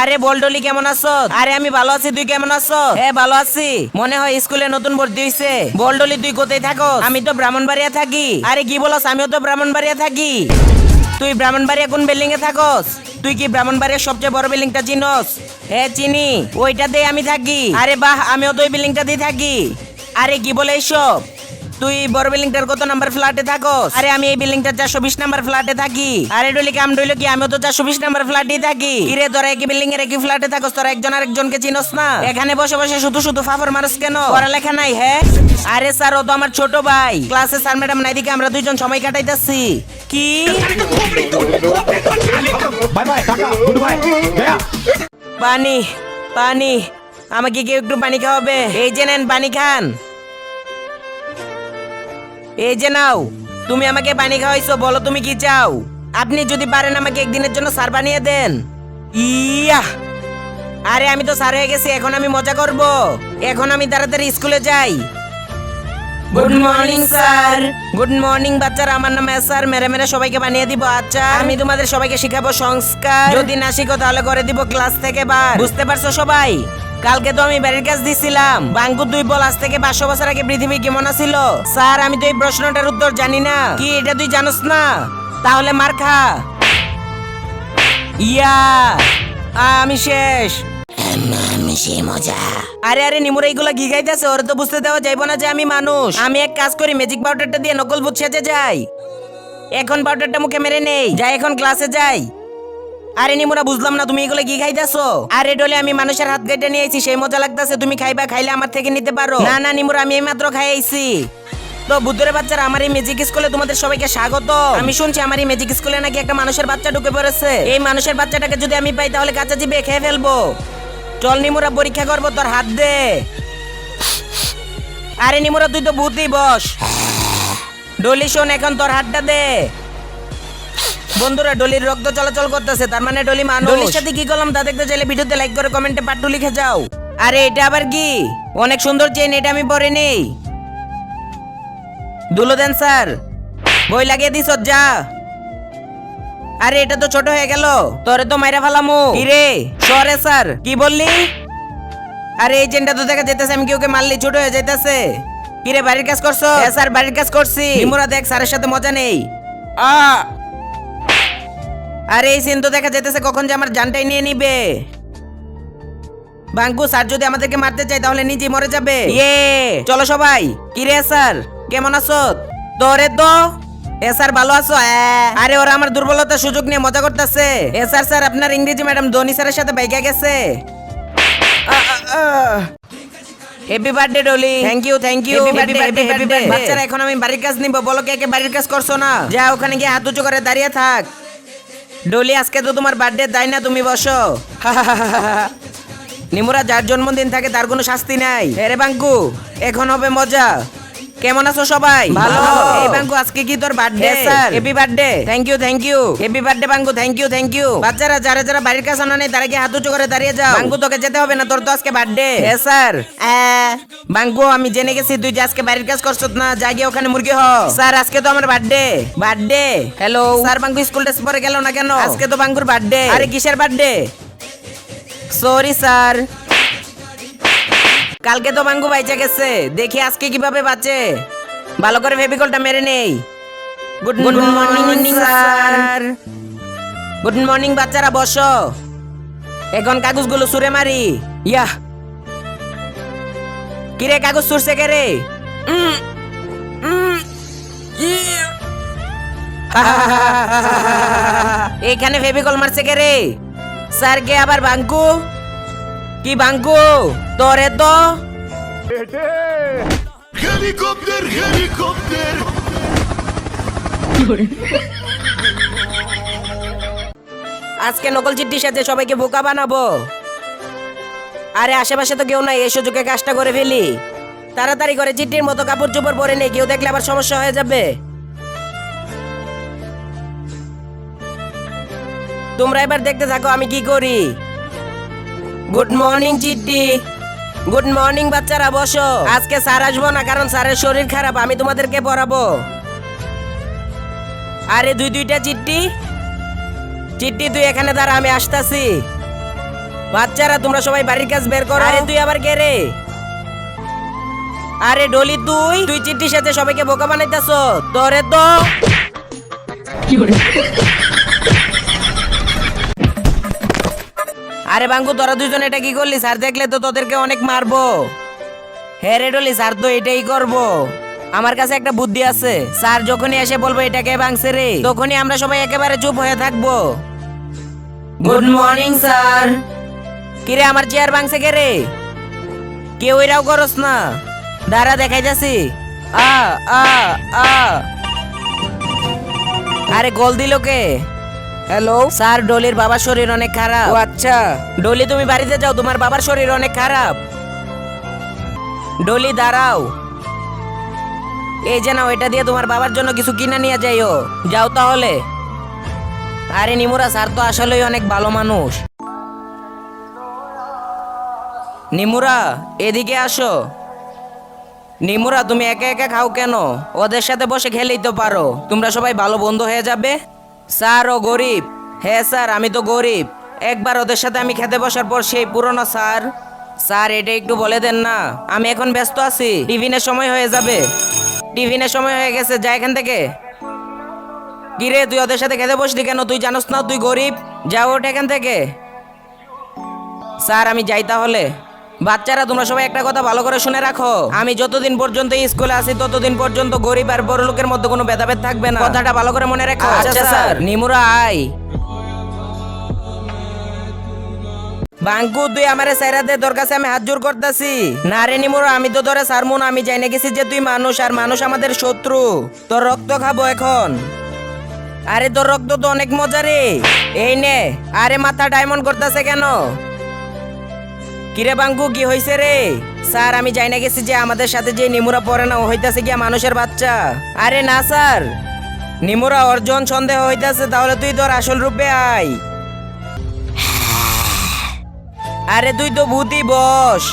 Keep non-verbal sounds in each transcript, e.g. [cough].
আরে বলডলি, কেমন আছো? আরে আমি ভালো আছি, তুই কেমন আছো? হ্যাঁ ভালো আছি। মনে হয় স্কুলে নতুন ভর্তি হইছে। বলডলি, তুই কোথায় থাকো আমি তো ব্রাহ্মণবাড়িয়া থাকি। আরে কি বলস, আমিও তো ব্রাহ্মণবাড়িয়া থাকি। তুই ব্রাহ্মণবাড়িয়া কোন বিল্ডিং এ থাকস? তুই কি ব্রাহ্মণবাড়িয়ার সবচেয়ে বড় বিল্ডিংটা চিনস? হ্যাঁ চিনি। ওইটাতে আমি থাকি। আরে বাহ, আমিও তো ওই বিল্ডিংটাতেই থাকি। আরে কি বলে এইসব তুই বড় বিল্ডিংটার কত নাম্বার ফ্ল্যাটে থাকস? আরে আমি এই বিল্ডিংটার চারশো বিশ নাম্বার ফ্ল্যাটে থাকি। আরে ডলি কাম ডইলো কি আমিও তো চারশো বিশ নাম্বার ফ্ল্যাটেই থাকি। কিরে তোরা একই বিল্ডিং এর একই ফ্ল্যাটে থাকস? তোরা একজন আরেকজনকে চিনস না? এখানে বসে বসে শুধু শুধু ফাফর মারস কেন? পড়ালেখা নাই হ্যাঁ আরে স্যার ও তো আমার ছোট ভাই। ক্লাসে স্যার ম্যাডাম নাই দিকে আমরা দুইজন সময় কাটাইতাছি। কি? Bye bye tata good bye পানি পানি আমাকে কেউ একটু পানি খাওয়াবে? এই যে নেন পানি খান। এই যে নাও তুমি আমাকে পানি খাওয়াইছো বলো তুমি কি চাও? আপনি যদি পারেন আমাকে একদিনের জন্য সার বানিয়ে দেন। ইয়া আরে আমি তো সার হয়ে গেছি এখন আমি মজা করব। এখন আমি তাড়াতাড়ি স্কুলে যাই। Good morning sir good morning বাচ্চারা। আমার নাম স্যার মেরে মেরে সবাইকে বানিয়ে দিব। আচ্ছা আমি তোমাদের সবাইকে শিখাবো সংস্কার। যদি না শিখো তাহলে করে দিব ক্লাস থেকে বার। বুঝতে পারছ সবাই? কালকে তো আমি বাড়ির কাজ দিছিলাম। বাঙ্কু দুই বল আজ থেকে পাঁচশো বছর আগে পৃথিবী কেমন ছিল স্যার আমি তো এই প্রশ্নটার উত্তর জানি না। কি এটা তুই জানোস না? তাহলে মার খা। ইয়া আমি শেষ। আরে আরে নিমুরা এইগুলো গিগাইতেছে ওর তো বুঝতে দেওয়া যাইব না যে আমি মানুষ। আমি এক কাজ করি ম্যাজিক পাউডারটা দিয়ে নকল ভূত সেজে যাই। এখন পাউডারটা মুখে মেরে নেই। যাই এখন ক্লাসে যাই। আরে নিমুরা, বুঝলাম না, তুমি এগুলো কি খাইতেছো? আরে ডলে, আমি মানুষের হাত কেটে নিয়েছি, সেই মজা লাগতেছে, তুমি খাইবা, খাইলে আমার থেকে নিতে পারো। না না, নিমুরা, আমি এই মাত্র খাই আইছি তো, বুদ্ধরে বাচ্চারা, আমার এই ম্যাজিক স্কুলে তোমাদের সবাইকে স্বাগত। আমি শুনছি আমার এই ম্যাজিক স্কুলে নাকি একটা মানুষের বাচ্চা ঢুকে পড়েছে। এই মানুষের বাচ্চাটাকে যদি আমি পাই, তাহলে কাঁচা জিবে খেয়ে ফেলব। চল নিমুরা, পরীক্ষা করব, তোর হাত দে। আরে নিমুরা, তুই তো ভূতই বস। ডলি, শোন, এখন তোর হাতটা দে। বন্ধুরা ডলির রক্ত চলাচল করতেছে তার মানে ডলি মানুষ। ডলির সাথে কি করলাম তা দেখতে চাইলে ভিডিওতে লাইক করে কমেন্টে পাট্টু লিখে যাও। আরে এটা আবার কি? অনেক সুন্দর চেন এটা আমি পরে নেই। দুলো দেন স্যার। বই লাগিয়ে দিস যা আরে এটা তো ছোট হয়ে গেল। তোরে তো মাইরা ফেলামু। কিরে? সরে স্যার। কি বললি? আরে এই চেনটা তো দেখা যেতেছে আমি কেউ কে মারলি? ছোট হয়ে যাইতেছে। কিরে বাড়ির কাজ করছ? হ্যাঁ স্যার বাড়ির কাজ করছি। নিমুরা দেখ স্যারের সাথে মজা নেই। আ আরে এই সিন তো দেখা যেতেছে কখন যে আমার জানটাই নিয়ে নিবে। বাঙ্কু স্যার যদি আমাদেরকে মারতে চাই তাহলে নিজেই মরে যাবে। ইয়ে চলো সবাই। কি রে স্যার? কেমন আছো? তোরে তো এ স্যার ভালো আছো। আরে ওরা আমার দুর্বলতার সুযোগ নিয়ে মজা করতেছে। এ স্যার স্যার আপনার ইংরেজি ম্যাডাম ধোনি স্যারের সাথে বাইকা গেছে। Happy birthday Dolly thank you thank you happy birthday happy birthday বাচ্চারা এখন আমি বাড়ির কাজ নিব। বলো কে কে বাড়ির কাজ করছ না? যা ওখানে গিয়ে হাত উঁচু করে দাঁড়িয়ে থাক। ডলি, আজকে তো তোমার বার্থডে তাই না তুমি বসো? নিমুরা, যার জন্মদিন থাকে তার কোনো শাস্তি নাই। এরে বাঙ্কু, এখন হবে মজা। কেমন আছো সবাই? ভালো। এই বাঙ্কু আজকে কি তোর birthday sir. Happy birthday thank you thank you happy birthday Banku thank you thank you বাচ্চারা যারা যারা বাড়ির কাছে আনা নেই তারা কি হাত উঁচু করে দাঁড়িয়ে যাও। বাঙ্কু তোকে যেতে হবে না তোর তো আজকে বার্থডে হ্যাঁ স্যার। বাঙ্কু আমি জেনে গেছি তুই যে আজকে বাড়ির কাজ করছ না যাই গিয়ে ওখানে মুরগি হ। স্যার আজকে তো আমার birthday birthday hello sir Banku school dress পরে গেল না কেন? আজকে তো বাঙ্কুর বার্থডে আরে কিসের বার্থডে সরি স্যার। কালকে তো বাঙ্গু বাইচে গেছে। দেখি আজকে কীভাবে বাঁচে। ভালো করে ফেভিকলটা মেরে নেই। Good good morning sir good morning বাচ্চারা বসো। এখন কাগজগুলো সুরে মারি। ইয়া কিরে কাগজ সুরছে কে রে। [laughs] এখানে ফেভিকল মারছে কে রে? স্যার কে আবার বাঙ্কু? কি বাঙ্কু? তোরে তো। Helikopter, helikopter. আজকে নকল চিঠির সাথে সবাইকে বোকা বানাবো। আরে আশেপাশে তো কেউ নাই এই সুযোগে কাজটা করে ফেলি। তাড়াতাড়ি করে চিঠির মতো কাপড় চোপড় পরে নেই কেউ দেখলে আবার সমস্যা হয়ে যাবে। তোমরা এবার দেখতে থাকো আমি কি করি। গুড মর্নিং চিঠি গুড মর্নিং বাচ্চারা বসো। আজকে স্যার আসব না কারণ স্যারের শরীর খারাপ আমি তোমাদেরকে পড়াবো। আরে দুই দুইটা চিঠি চিঠি তুই এখানে দাঁড়া আমি আসতাছি। বাচ্চারা তোমরা সবাই বাড়ির কাজ বের করো। আরে তুই আবার কে রে? আরে ডলি তুই? তুই চিঠির সাথে সবাইকে বোকা বানাইতেছ? তোরে তো। আরে বাঙ্গু তোরা দুজন এটা কি করলি? স্যার দেখলে তো তোদেরকে অনেক মারবো। হ্যাঁ রে ডলি, স্যার তো এটাই করব। আমার কাছে একটা বুদ্ধি আছে। স্যার যখনই এসে বলব এটাকে ভাঙছে রে, তখনই আমরা সবাই একেবারে চুপ হয়ে থাকব। Good morning, sir. কিরে, আমার চেয়ার ভাঙছে কে রে? কেউ এরাও করস না। দাঁড়া দেখাই যাচ্ছি আ আ আ। আরে গোল দিল কে? হ্যালো স্যার ডলির বাবার শরীর অনেক খারাপ। ও আচ্ছা। ডলি তুমি বাড়িতে যাও তোমার বাবার শরীর অনেক খারাপ। ডলি দাঁড়াও। এই যে নাও এটা দিয়ে তোমার বাবার জন্য কিছু কিনে নিয়ে যাইও। যাও তাহলে। আরে নিমুরা স্যার তো আসলেই অনেক ভালো মানুষ। নিমুরা এদিকে আসো। নিমুরা তুমি একা একা খাও কেন? ওদের সাথে বসে খেলেই তো পারো। তোমরা সবাই ভালো বন্ধু হয়ে যাবে। স্যার ও গরিব। হ্যাঁ স্যার, আমি তো গরিব। একবার ওদের সাথে আমি খেতে বসার পর সেই পুরনো স্যার। স্যার, এটা একটু বলে দেন না। আমি এখন ব্যস্ত আছি। টিফিনের সময় হয়ে যাবে। টিফিনের সময় হয়ে গেছে, যা এখান থেকে। কিরে, তুই ওদের সাথে খেতে বসলি কেন? তুই জানোস না, তুই গরিব? যা, ওঠ এখান থেকে। স্যার, আমি যাই তাহলে। বাচ্চারা তোমরা সবাই একটা কথা ভালো করে শুনে রাখো। আমি যতদিন পর্যন্ত স্কুলে আছি ততদিন পর্যন্ত গরিব আর বড় লোকের মধ্যে কোনো ভেদাভেদ থাকবে না। কথাটা ভালো করে মনে রাখো। আচ্ছা স্যার। নিমুরা আয়। বাঙ্কু তুই আমারে সাইরা দে তোর কাছে আমি হাত জোর করতেছি। না রে নিমুরা আমি তো তোরে সারমু না আমি জানি গেছি যে তুই মানুষ আর মানুষ আমাদের শত্রু। তোর রক্ত খাব এখন। আরে তোর রক্ত তো অনেক মজা রে এই নে আরে মাথা ডায়মন্ড করতেছে কেন? কিরে বাঙ্গু কি হয়েছে রে? স্যার, আমি যাই না গেছি যে আমাদের সাথে যে নিমুরা পড়ে না, ও হইতাছে গিয়া মানুষের বাচ্চা। আরে না, স্যার। নিমুরা অর্জন সন্দেহ হইতাছে, তাহলে তুই তোর আসল রূপে আয়। আরে তুই তো ভূতি বস।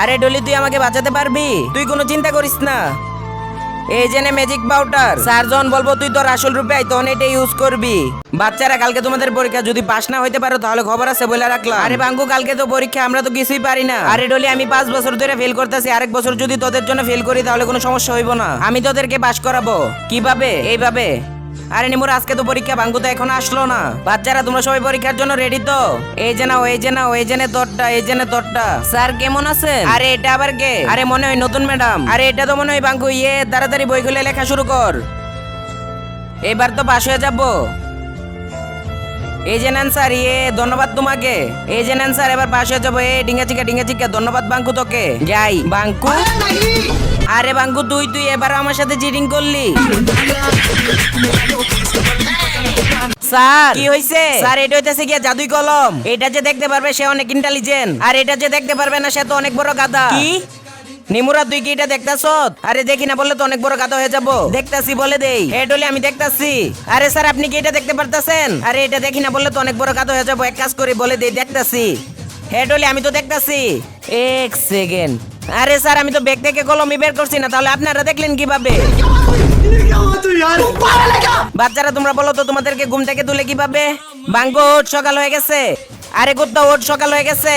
আরে ডলি, তুই আমাকে বাঁচাতে পারবি? তুই কোনো চিন্তা করিস না। এই জেনে ম্যাজিক পাউডার সার্জন বলব, তুই তোর আসল রূপে তখন এটা ইউজ করবি। বাচ্চারা, কালকে তোমাদের পরীক্ষা, যদি পাস না হইতে পারো, তাহলে খবর আছে বলে রাখলাম। আরে বাঙ্গু, কালকে তো পরীক্ষা, আমরা তো কিছুই পারি না। আরে ডলি, আমি পাঁচ বছর ধরে ফেল করতেছি, আরেক বছর যদি তোদের জন্য ফেল করি, তাহলে কোনো সমস্যা হইব না। আমি তোদেরকে পাস করাবো। কীভাবে? এইভাবে। আরে নিমুর আজকে তো পরীক্ষা বাঙ্গু তো এখন আসলো না। বাচ্চারা তোমরা সবাই পরীক্ষার জন্য রেডি তো? এই যে নাও এই যে নাও এই জেনে তোরটা এই জেনে তোরটা স্যার কেমন আছেন? আরে এটা আবার কে? আরে মনে হয় নতুন ম্যাডাম। আরে এটা তো মনে হয় বাঙ্গু ইয়ে তাড়াতাড়ি বইগুলো লেখা শুরু কর। এবার তো পাশ হয়ে যাব। এই যে নেন স্যার ইয়ে ধন্যবাদ তোমাকে। এই যে নেন স্যার এবার পাশ হয়ে যাব। এ ডিঙ্গা চিকা ডিঙ্গা চিকা ধন্যবাদ বাঙ্কু তোকে। যাই বাঙ্কু আরে বাঙ্কু তুই তুই এবার আমার সাথে চিটিং করলি? স্যার কি হইছে? স্যার এটা হইতেছে গিয়া জাদুই কলম। এটা যে দেখতে পারবে সে অনেক ইন্টেলিজেন্ট আর এটা যে দেখতে পারবে না সে তো অনেক বড় গাধা। কি? নিমুরা তুই কি এটা দেখতাছ আরে দেখি না বললে তো অনেক বড় গাধা হয়ে যাব। দেখতাছি বলে দেই। এডলে আমি দেখতাছি। আরে স্যার আপনি কি এটা দেখতে পারতাছেন? আরে এটা দেখি না বললে তো অনেক বড় গাধা হয়ে যাব। এক কাজ করে বলে দেই দেখতাছি। হেডলে আমি তো দেখতাছি। এক সেকেন্ড। আরে স্যার, আমি তো ব্যাগ থেকে কলমই বের করছি না, তাহলে আপনারা দেখলেন কীভাবে? বাচ্চারা, তোমরা বলো তো, তোমাদেরকে ঘুম থেকে তুলে কীভাবে? বাঙ্গো ওঠ সকাল হয়ে গেছে। আরে কুত্তা ওঠ সকাল হয়ে গেছে।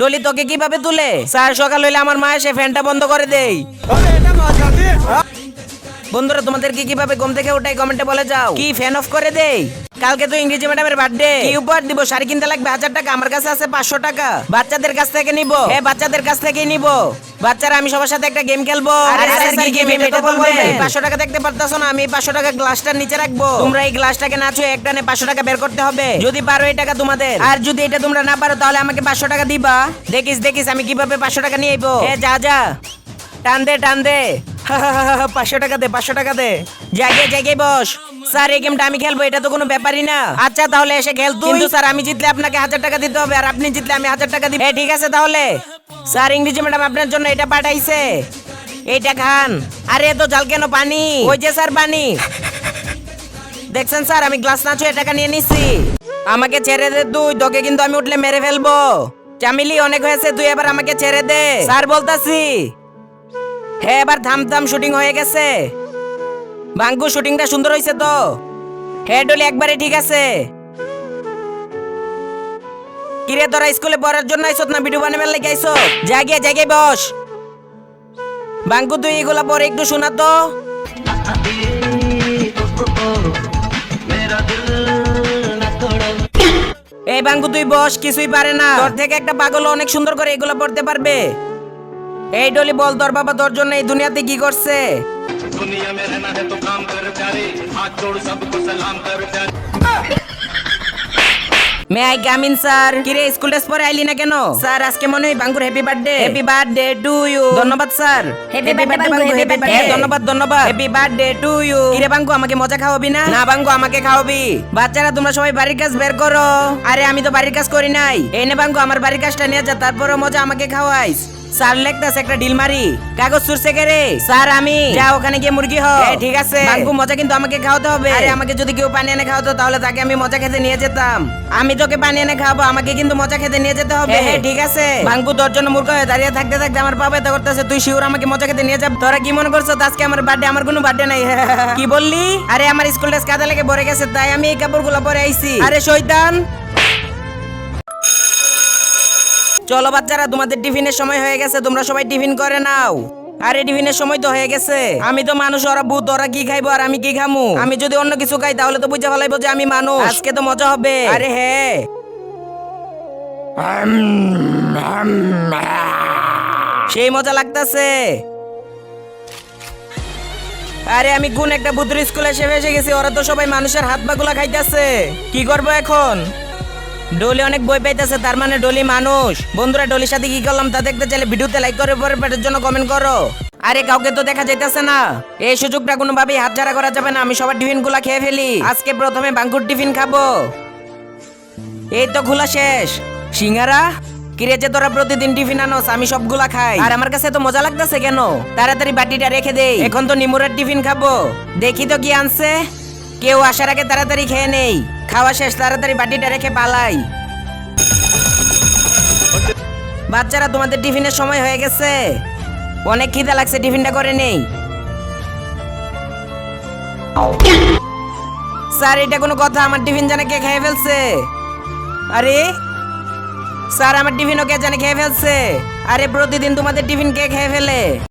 ডলি, তোকে কীভাবে তুলে? স্যার, সকাল হইলে আমার মা এসে ফ্যানটা বন্ধ করে দেই। বন্ধুরা, তোমাদেরকে কীভাবে ঘুম থেকে উঠাই কমেন্টে বলে যাও। কি ফ্যান অফ করে দেই? কালকে তো ইংরেজি ম্যাডামের বার্থডে কি উপহার দিব? শাড়ি কিনতে লাগবে হাজার টাকা আমার কাছে আছে পাঁচশো টাকা। বাচ্চাদের কাছ থেকে নিব। হ্যাঁ বাচ্চাদের কাছ থেকেই নিব। বাচ্চারা আমি সবার সাথে একটা গেম খেলব পাঁচশো টাকা দেখতে পারতাছো না আমি পাঁচশো টাকা গ্লাসটার নিচে রাখব। তোমরা এই গ্লাসটাকে না ছুঁয়ে একটা পাঁচশো টাকা বের করতে হবে। যদি পারো এই টাকা তোমাদের। আর যদি এটা তোমরা না পারো তাহলে আমাকে পাঁচশো টাকা দিবা। দেখিস দেখিস আমি কীভাবে পাঁচশো টাকা নিয়ে আইবো। এ যা যা। টান দে টান দে। [laughs] পাঁচশো টাকা দে পাঁচশো টাকা দে। জায়গায় জায়গায় বস। স্যার এই গেমটা আমি খেলব এটা তো কোনো ব্যাপারই না। আচ্ছা তাহলে এসে খেল কিন্তু স্যার আমি জিতলে আপনাকে হাজার টাকা দিতে হবে আর আপনি জিতলে আমি হাজার টাকা দিব। ঠিক আছে তাহলে। স্যার ইংরেজি ম্যাডাম আপনার জন্য এটা পাঠাইছে। এইটা খান। আরে এত জাল কেন পানি? ওই যে স্যার পানি। দেখছেন স্যার আমি গ্লাস না ছুঁয়ে টাকা নিয়ে নিছি। আমাকে ছেড়ে দে তুই তোকে কিন্তু আমি উঠলে মেরে ফেলব। চামিলি অনেক হয়েছে তুই এবার আমাকে ছেড়ে দে। স্যার বলতাছি। হ্যাঁ এবার থাম শুটিং হয়ে গেছে। বাঙ্কু শুটিংটা সুন্দর হয়েছে তো? হ্যাঁ ডলি একবারে ঠিক আছে। কিরে, তোরা স্কুলে পড়ার জন্য আইছত না ভিডিও বানাবার লাগে আইছো জাগে জাগে বস। বাঙ্কু তুই এগুলা পরে একটু শোনা তো। এই বাঙ্কু তুই বস, কিছুই পারে না। তোর থেকে একটা পাগল অনেক সুন্দর করে এগুলো পড়তে পারবে। এই ডলি বল তোর বাবা তোর জন্য এই দুনিয়াতে কি করছে? May I come in sir কিরে স্কুল ড্রেস পরে আইলি না কেন? স্যার আজকে মনে হয় Bangur happy birthday happy birthday to you ধন্যবাদ স্যার হ্যাপি বার্থডে বাঙ্গুর হ্যাপি বার্থডে ধন্যবাদ। ধন্যবাদ হ্যাপি বার্থডে টু ইউ কিরে বাঙ্গু আমাকে মজা খাওয়াবি না? না বাঙ্গু আমাকে খাওয়াবি। বাচ্চারা তোমরা সবাই বাড়ির কাজ বের করো। আরে আমি তো বাড়ির কাজ করি নাই। এনে বাঙ্গু আমার বাড়ির কাজটা নিয়ে যা তারপরে মজা আমাকে খাওয়াইস। স্যার লেখতাছে একটা ডিল মারি। কাগজ চুরছে কে রে? স্যার আমি। যা ওখানে গিয়ে মুরগি হ ঠিক আছে। বাঙ্গু মজা কিন্তু আমাকে খাওয়াতে হবে। আরে আমাকে যদি কেউ পানি এনে খাওয়াতো তাহলে তাকে আমি মজা খেতে নিয়ে যেতাম। আমি তোকে পানি এনে খাওয়াবো আমাকে কিন্তু মজা খেতে নিয়ে যেতে হবে। হ্যাঁ ঠিক আছে। বাঙ্গু তোর জন্য মূর্খ হয়ে দাঁড়িয়ে থাকতে থাকতে আমার পা ব্যথা করতেছে। তুই শিওর আমাকে মজা খেতে নিয়ে যাব? তোরা কি মনে করছ আজকে আমার বার্থডে আমার কোনো বার্থডে নাই। [laughs] কি বললি? আরে আমার স্কুল ড্রেস কাদা লেগে ভরে গেছে তাই আমি এই কাপড়গুলো পরে আইছি। আরে শয়তান! চলো বাচ্চারা তোমাদের টিফিনের সময় হয়ে গেছে তোমরা সবাই টিফিন করে নাও। আরে টিফিনের সময় তো হয়ে গেছে। আমি তো মানুষ ওরা ভূত ওরা কি খাইবো আর আমি কি খামু? আমি যদি অন্য কিছু খাই তাহলে তো বুঝে ফেলাইবো যে আমি মানুষ। আজকে তো মজা হবে। আরে হ্যাঁ। সেই মজা লাগতেছে। আরে আমি কোন একটা বুদ্ধর স্কুলে এসে ফেসে গেছি ওরা তো সবাই মানুষের হাত পা গুলা খাইতেছে। কি করব এখন? ডলি অনেক বই পাইতেছে, তার মানে ডলি মানুষ। বন্ধুরা, ডলির সাথে কি করলাম তা দেখতে চাইলে ভিডিওতে লাইক করে পরে পেটের জন্য কমেন্ট করো। আরে, কাউকে তো দেখা যাইতেছে না। এই সুযোগটা কোনো কোনোভাবেই হাতছাড়া করা যাবে না, আমি সবার টিফিনগুলা খেয়ে ফেলি। আজকে প্রথমে বাঙ্কুর টিফিন খাব। এই তো খোলা শেষ। সিঙ্গারা? কিরে যে তোরা প্রতিদিন টিফিন আনোস, আমি সবগুলা খাই। আর আমার কাছে তো মজা লাগতেছে কেন? তাড়াতাড়ি বাটিটা রেখে দেই। এখন তো নিমুরের টিফিন খাব। দেখি তো কি আনছে। কেউ আসার আগে তাড়াতাড়ি খেয়ে নেই। খাওয়া শেষ, তাড়াতাড়ি বাটিটা রেখে পালাই। বাচ্চারা, তোমাদের টিফিনের সময় হয়ে গেছে। অনেক খিদে লাগছে, টিফিনটা করে নেই। স্যার, এটা কোনো কথা, আমার টিফিন জানে কে খেয়ে ফেলছে। আরে? স্যার, আমার টিফিনও কে জানে খেয়ে ফেলছে? আরে, প্রতিদিন তোমাদের টিফিন কে খেয়ে ফেলে?